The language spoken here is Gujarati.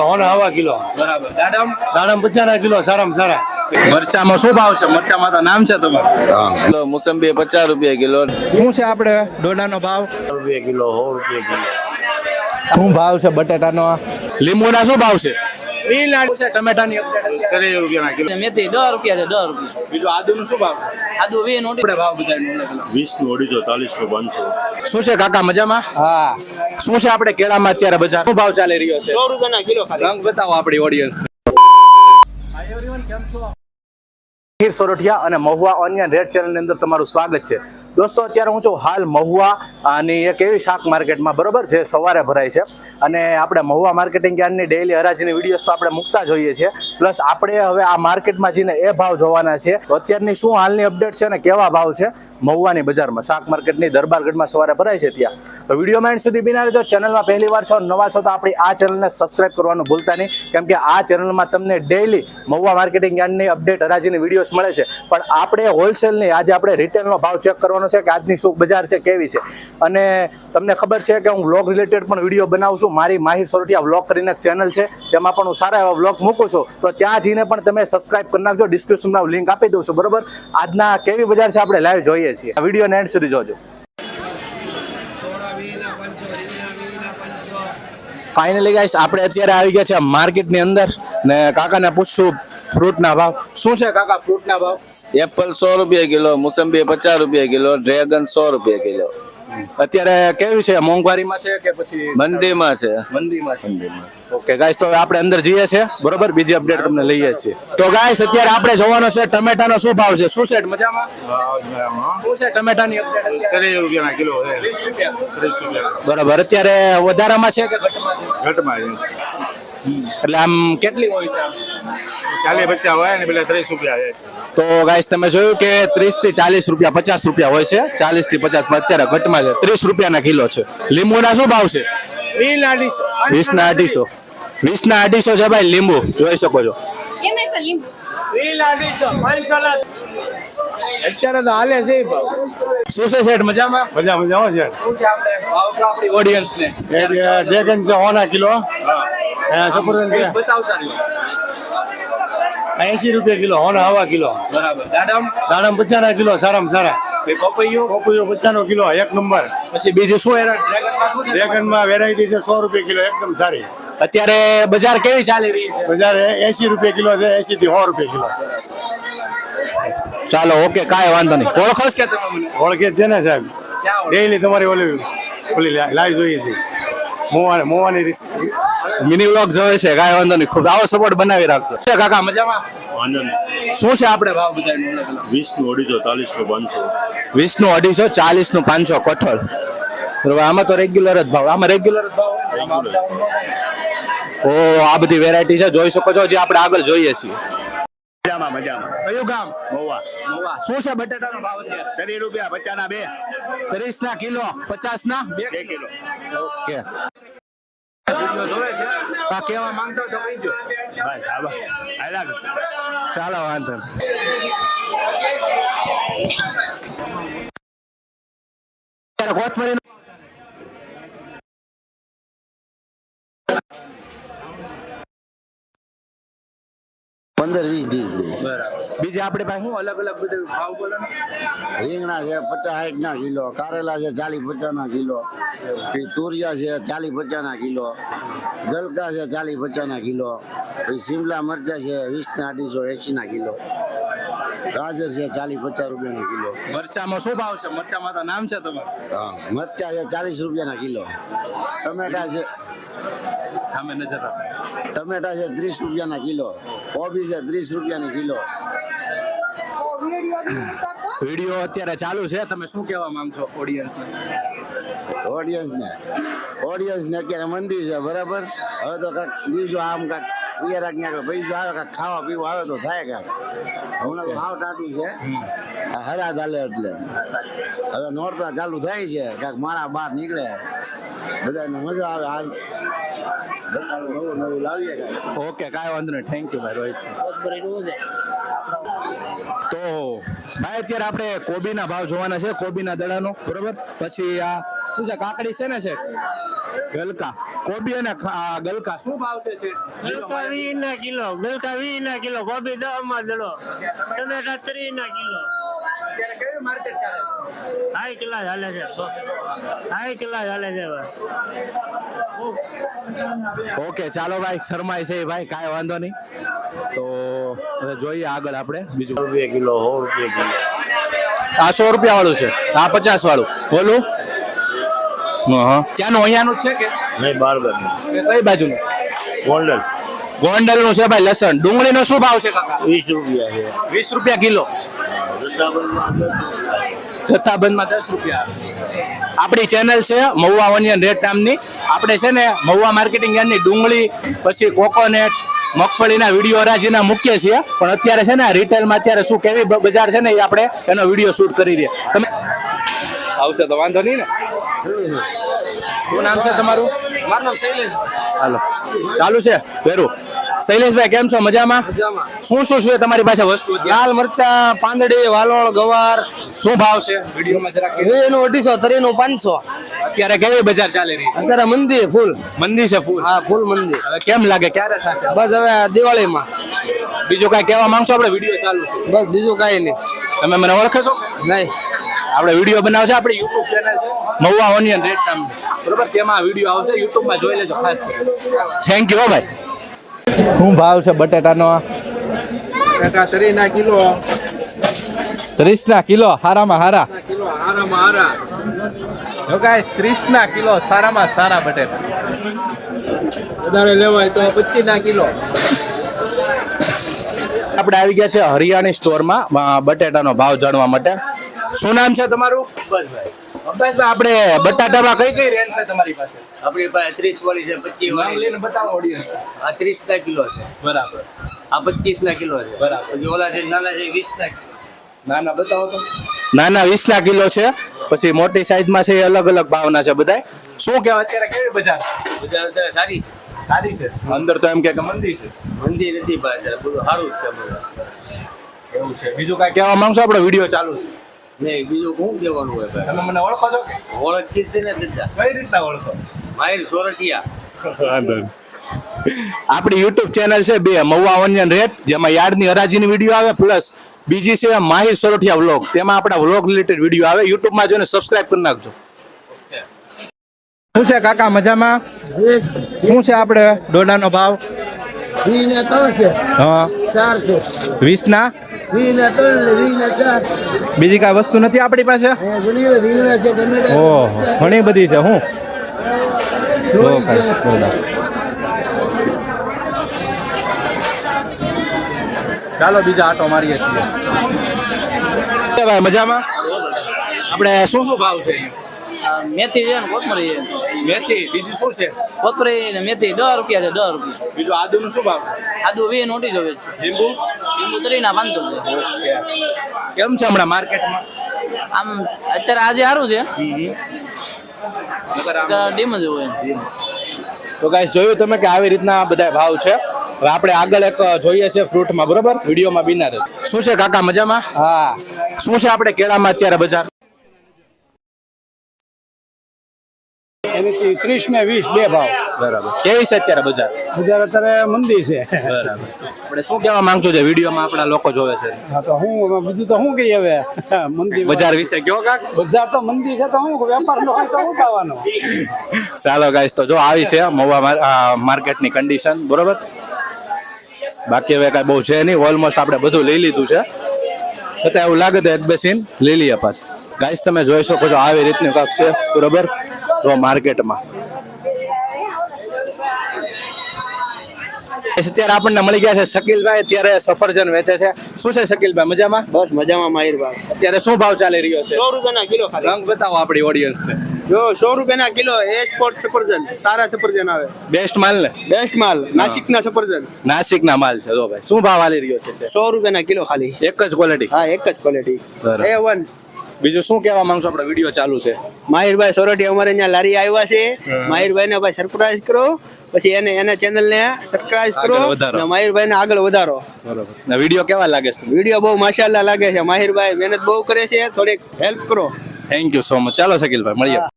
હોના કિલો. બરાબર. દાડમ? દાડમ પચાસ કિલો સારામાં સારા મરચામાં શું ભાવ છે? મરચામાં તો નામ છે તમારું. મોસંબી પચાસ રૂપિયા કિલો શું છે આપણે? ડોડાનો ભાવ? રૂપિયા કિલો સો રૂપિયા કિલો. શું ભાવ છે બટેટાનો? લીંબુના શું ભાવ છે? શું છે ટમેટાની update રૂપિયાના કિલો મેથી દસ રૂપિયા છે દસ રૂપિયા. બીજું આદુનું શું ભાવ? આદુ વીસ નોટી ભાવ બધા વીસનું અઢીસો ચાલીસનું પાંચસો શું છે કાકા મજામાં? હા. શું છે આપણે કેળામાં અત્યારે બજાર? શું ભાવ ચાલી રહ્યો છે? સો રૂપિયાના કિલો રંગ બતાવો આપણી ઓડિયન્સ હીર સોરઠિયા અને મહુવા ઓનિયન રેડ ચેનલની અંદર તમારું સ્વાગત છે. દોસ્તો, અત્યારે હું છું હાલ મહુવા અને એક એવી શાક માર્કેટમાં, બરોબર, જે સવારે ભરાય છે. અને આપણે મહુવા માર્કેટિંગ યાર્ડની ડેઈલી હરાજીની વિડીયોઝ તો આપણે મૂકતા જોઈએ છીએ. પ્લસ આપણે હવે આ માર્કેટમાં જઈને એ ભાવ જોવાના છે. અત્યારની શું હાલની અપડેટ છે અને કેવા ભાવ છે? મહુવાની બજારમાં, શાક માર્કેટની દરબારગઢમાં સવારે ભરાય છે ત્યાં. તો વીડિયો માઇન્ડ સુધી બિના રહેજો. ચેનલમાં પહેલી વાર છો, નવા છો, તો આપણી આ ચેનલને સબસ્ક્રાઇબ કરવાનું ભૂલતા નહીં. કેમ કે આ ચેનલમાં તમને ડેઈલી મહુવા માર્કેટિંગ યાર્ડની અપડેટ હરાજીની વિડીયોઝ મળે છે. પણ આપણે હોલસેલની આજે આપણે રિટેલનો ભાવ ચેક કરવાનો છે કે આજની શું બજાર છે, કેવી છે. અને તમને ખબર છે કે હું વ્લોગ રિલેટેડ પણ વીડિયો બનાવું છું. મારી માહિર સોરઠિયા વ્લોગ કરીને ચેનલ છે. તેમાં પણ હું સારા એવા વ્લોગ મૂકું છું. તો ત્યાં જઈને પણ તમે સબસ્ક્રાઇબ કરી નાખજો. ડિસ્ક્રિપ્શનમાં લિંક આપી દઉં છું. બરોબર? આજના કેવી બજાર છે, આપણે લાઈવ જોઈએ. છીએ. આ વિડીયોને એન્ડ સુધી જોજો. ફાઇનલી ગાઈસ આપણે અત્યારે આવી ગયા છે માર્કેટની અંદર ને કાકાને પૂછશું ફ્રૂટના ભાવ. શું છે કાકા ફ્રૂટના ભાવ? એપલ સો રૂપિયા કિલો મોસંબી પચાસ રૂપિયા કિલો ડ્રેગન સો રૂપિયા કિલો. અત્યારે કેવી છે? મોંઘવારીમાં છે કે પછી મંદીમાં છે. મંદીમાં છે? ઓકે ગાઈસ તો હવે આપણે અંદર જઈએ છે બરોબર? બીજી અપડેટ તમને લઈએ છીએ. તો ગાઈસ અત્યારે આપણે જોવાનો છે ટમેટાનો શું ભાવ છે? શું છે? મજામાં? શું છે ટમેટાની અપડેટ કિલો છે. બરોબર અત્યારે વધારામાં છે કે ઘટમાં છે? ઘટમાં એટલે આમ કેટલી હોય છે ચાલીસ પચાસ હોય ને પેલા ત્રીસ રૂપિયા છે. તો ગાઈસ તમે જોયું કે ત્રીસથી ચાલીસ રૂપિયા પચાસ રૂપિયા હોય છે. ચાલીસથી પચાસ અત્યારે ઘટમાં છે. ત્રીસ રૂપિયાના કિલો છે. લીંબુના શું ભાવ છે? વીસ ના અઢીસો. વીસ ના અઢીસો છે ભાઈ લીંબુ. જોઈ શકો છો. અત્યારે તો હાલે છે શું છે શેઠ મજામાં? મજા મજા આવે છે. શું છે આપણે? ભાવ તો આપણી ઓડિયન્સ ને. ડ્રેગન છે ઓના કિલો. રહ્યો એસી રૂપિયા કિલો હોના હવા કિલો. બરાબર. દાડમ? દાડમ પચાસ કિલો સારામાં સારા. પપૈયો પપૈયો? પોપૈયો પચાસ કિલો એક નંબર. પછી બીજું શું ડ્રેગનમાં વેરાયટી છે? સો રૂપિયા કિલો એકદમ સારી. અત્યારે બજાર કેવી ચાલી રહી છે? બજાર એસી રૂપિયા કિલો છે એસી થી સો રૂપિયા કિલો. ચાલો ઓકે કાંઈ વાંધો નહીં. ઓળખો કે તમે ઓળખે છે ને સાહેબ. ડેઈલી તમારી ઓલી ઓલી લાઈવ જોઈએ છે. મોવાની મોવાની મિની વ્લોગ જોવે છે કાંઈ વાંધો નહીં. ખૂબ આવો સપોર્ટ બનાવી રાખજો. કાકા મજામાં? શું છે આપણે ભાવ બધા વીસનું અઢીસો ચાલીસનું પાંચસો. વીસનું અઢીસો ચાલીસનું પાંચસો કઠોળ. બરોબર આમાં તો રેગ્યુલર જ ભાવ. આમાં રેગ્યુલર જ ભાવ. ઓ આ બધી વેરાયટી છે. જોઈ શકો છો જે આપણે આગળ જોઈએ છીએ. મજામાં મજામાં. કયું ગામ? મહુવા. મોવા શું છે બટેટાનો ભાવ અત્યારે? ત્રીસ રૂપિયા પચાસ બે. ત્રીસ ના કિલો પચાસ ના બે બે કિલો. ઓકે. વીડિયો જોવે છે? આ કહેવા માંગતો તો કહીજો ભાઈ સાહેબ આયલા ચાલો વાંધો નહીં. પંદર વીસ દિવસ બરાબર. બીજે આપણે પાસે શું? અલગ અલગ બધું ભાવ બોલો રીંગણા છે પચાસ સાઠ ના કિલો કારેલા છે ચાલીસ પચાસ ના કિલો પછી તુરિયા છે ચાલીસ પચાસ ના કિલો ગલકા છે ચાલીસ પચાસ ના કિલો પછી શિમલા મરચા છે વીસ ના અઢીસો એસી ના કિલો ગાજર છે ચાલીસ પચાસ રૂપિયા ના કિલો. મરચામાં શું ભાવ છે? મરચામાં તો નામ છે તમારું. હા મરચા છે ચાલીસ રૂપિયા ના કિલો. ટમેટા છે સામે નજર રાખો. ટમેટા છે ત્રીસ રૂપિયા ના કિલો કોબી છે ત્રીસ રૂપિયા ની કિલો. વીડિયો અત્યારે ચાલુ છે તમે શું કહેવા માંગશો ઓડિયન્સને ઓડિયન્સ ને. ઓડિયન્સ ને અત્યારે મંદિર છે બરાબર? હવે તો કાંઈક દિવસો આમ કાંઈક પિયર ક્યાંક પૈસા આવે કે ખાવા પીવા આવે તો થાય કે. હમણાં તો ભાવ ટાટું છે. હરા ચાલે એટલે. હવે નોરતા ચાલુ થાય છે. ક્યાંક મારા બહાર નીકળે. બધાને મજા આવે હાલ નવું નવું લાવીએ ઓકે કાંઈ વાંધો નહીં. થેન્ક યુ ભાઈ રોહિત. તો ભાઈ અત્યારે આપણે કોબીના ભાવ જોવાના છે. કોબીના દડાનો બરોબર? પછી આ શું છે કાકડી છે ને છે? ગલકા. કોબી અને ગલકા. શું ભાવ છે? ગલકા વીસ ના કિલો ગલકા વીસ ના કિલો કોબી દસમાં દડો ટમેટા ત્રીસ ના કિલો. અત્યારે કેવી માર્કેટ ચાલે છે? હાઈ કિલા ચાલે છે. હાઈ કિલા ચાલે છે ઓકે ચાલો ભાઈ શરમાય છે ભાઈ કાંઈ વાંધો નહીં. તો જોઈએ આગળ આપણે બીજું. રૂપિયા કિલો સો રૂપિયા કિલો. આ સો રૂપિયા વાળું છે. આ પચાસ વાળું બોલું. હા ક્યાંનું? અહીંયાનું જ છે કે? નહીં બારગર કઈ બાજુનું? ગોંડલ. ગોંડલનું છે ભાઈ લસણ. ડુંગળીનો શું ભાવ છે કાકા? વીસ રૂપિયા છે. વીસ રૂપિયા કિલો. જથ્થાબંધમાં દસ રૂપિયા. આપણી ચેનલ છે મહુવા ઓનિયન રેટ નામની. આપણે છે ને મહુવા માર્કેટિંગ યાર્ડની ડુંગળી પછી કોકોનેટ મગફળીના વીડિયો રાજીના મૂકીએ છીએ. પણ અત્યારે છે ને રિટેલમાં અત્યારે શું કેવી બજાર છે ને એ આપણે એનો વીડિયો શૂટ કરી રહ્યા. તમે આવશે તો વાંધો નહીં ને? શું નામ છે તમારું? મારું નામ શૈલેષ. હાલો. ચાલુ છે? વેરું. શૈલેષભાઈ કેમ છો? મજામાં? શું શું છે તમારી પાસે વસ્તુ લાલ મરચા પાંદડી વાલોળ ગવાર. શું ભાવ છે? વિડીયોમાં જરા કહી દો. નું અઢીસો તરીનું પાંચસો. અત્યારે કેવી બજાર ચાલી રહી અત્યારે મંદિર ફૂલ. મંદી છે ફૂલ? હા ફૂલ હવે કેમ લાગે? ક્યારે થશે? બસ હવે દિવાળીમાં. બીજું કઈ કહેવા માંગશો? આપણે વીડિયો ચાલુ છે. બસ બીજું કાંઈ નહીં. તમે મને ઓળખો છો? નહીં. આપણે વીડિયો બનાવશે આપણે યુટ્યુબ ચેનલ છે. મહુવા ઓનિયન રેટ નામની બરોબર? તેમાં વીડિયો આવશે યુટ્યુબમાં જોઈ લેજો ખાસ થેન્ક યુ ભાઈ. શું ભાવ છે બટેટાનો? બટાકા તરીના કિલો. ત્રીસ ના કિલો હારામાં હારા. કિલો હારામાં હારા. જો ગાઈસ ત્રીસ ના કિલો સારામાં સારા બટેટા. વધારે લેવાય તો પચીસ ના કિલો. આપણે આવી ગયા છે હરિયાણી સ્ટોરમાં બટેટાનો ભાવ જાણવા માટે. શું નામ છે તમારું? અબ્બાસભાઈ આપણે બટાટામાં કઈ કઈ રેન્જ છે તમારી પાસે? આપણી પાસે ત્રીસ વાળી છે પચીસ વાળી લઈને બતાવો ઓડિયન્સ આ ત્રીસ ના કિલો છે. બરાબર. આ પચીસ ના કિલો છે. બરાબર. પછી ઓલા છે નાના છે વીસ ના ના ના બતાવો તો. નાના વીસ ના કિલો છે પછી મોટી સાઈઝમાં છે અલગ અલગ ભાવના છે બધાય. શું કહેવાય અત્યારે કેવી બજાર? બધા અત્યારે સારી છે. સારી છે. અંદર તો એમ કે મંદી છે. મંદી નથી અત્યારે બધું સારું જ છે બધું. એવું છે. બીજું કાંઈ કહેવા માંગશો? આપણો વીડિયો ચાલુ છે. નહીં બીજું શું કહેવાનું હોય ભાઈ? તમે મને ઓળખો છો કે? ઓળખી જ ને દાદા કઈ રીતના ઓળખો? માહિર સોરઠિયા. આપણી યુટ્યુબ ચેનલ છે બે મહુવા ઓનિયન રેટ જેમાં યાર્ડની હરાજીની વીડિયો આવે પ્લસ બીજી છે માહિર સોરઠિયા વ્લોગ તેમાં આપણા વ્લોગ રિલેટેડ વીડિયો આવે. યુટ્યુબમાં જોઈને સબસ્ક્રાઇબ કરી નાખજો. શું છે કાકા મજામાં? શું છે આપણે ડોડાનો ભાવ? વી ને વીસ ના ત્રણ વીસ ને ચાર. બીજી કાંઈ વસ્તુ નથી આપણી પાસે? ઘણી રીંગણા છે ટમેટા ઓહો ઘણી બધી છે હું? ચાલો બીજા આટો મારીએ છીએ. ભાઈ મજામાં? આપણે શું શું ભાવ છે? મેથી છે ને કોથમરી છે. મેથી બીજું શું છે? કોથમરી ને મેથી દસ રૂપિયા છે દસ રૂપિયા. બીજું આદુનું શું ભાવ? આદુ વીસ નોટી જોવે છે. લીંબુ? લીંબુ ત્રીના પાંચસો છે. કેમ છે હમણાં માર્કેટમાં? આમ અત્યારે આજે સારું છે. ડીમ જ હોય. તો ગાઈસ જોયું તમે કે આવી રીતના બધા ભાવ છે. હવે આપણે આગળ એક જોઈએ છે ફ્રૂટમાં બરોબર? વિડીયોમાં બિના રહે. શું છે કાકા મજામાં? હા. શું છે આપણે કેળામાં અત્યારે બજાર? એની ત્રીસ ને વીસ બે ભાવ. બરાબર. કેવી છે અત્યારે બજાર? બજાર અત્યારે મંદી છે. બરાબર. આપણે શું કહેવા માંગશો છે વિડીયોમાં આપણા લોકો જોવે છે? હા તો હું બીજું તો શું કહીએ હવે? મંદી બજાર વિશે કયો કાક? બજાર તો મંદી છે તો હું વેપાર નો હોય તો હું થવાનું ચાલો ગાઈસ તો જો આવી છે મોવા માર્કેટની કન્ડિશન બરોબર? બાકી હવે કાંઈ બહુ છે નહીં ઓલમોસ્ટ આપણે બધું લઈ લીધું છે. છતાં એવું લાગે તો એક બે સીન લઈ લઈએ પાછું. ગાઈસ તમે જોઈ શકો છો આવી રીતનું કાંક છે બરોબર? તો માર્કેટમાં. અત્યારે આપણને મળી ગયા છે શકીલભાઈ અત્યારે સફરજન વેચે છે. શું છે શકીલભાઈ મજામાં? બસ મજામાં માહિરભાઈ અત્યારે શું ભાવ ચાલી રહ્યો છે? સો રૂપિયાના કિલો ખાલી. રંગ બતાવો આપણી ઓડિયન્સને જો સો રૂપિયાના કિલો એક્સપોર્ટ સફરજન. સારા સફરજન આવે. બેસ્ટ માલ ને? બેસ્ટ માલ નાસિકના સફરજન. નાસિકના માલ છે જો ભાઈ. શું ભાવ આલી રહ્યો છે સો રૂપિયાના કિલો ખાલી. એક જ ક્વોલિટી હા એક જ ક્વોલિટી. એ વન બીજું શું કહેવા માંગશો? આપણે વીડિયો ચાલુ છે. માહિરભાઈ સોરઠી અમારે અહીંયા લારી આવ્યા છે. માહિરભાઈ ને ભાઈ સરપ્રાઈઝ કરો. પછી એને એના ચેનલ ને સબસ્ક્રાઇબ કરો વધારો. અને માહિરભાઈ ને આગળ વધારો. બરોબર. વીડિયો કેવા લાગે છે? વીડિયો બહુ માશાલ્લાહ લાગે છે. માહિરભાઈ મહેનત બહુ કરે છે. થોડીક હેલ્પ કરો. થેન્ક યુ સો મચ ચાલો શકીલભાઈ મળીએ.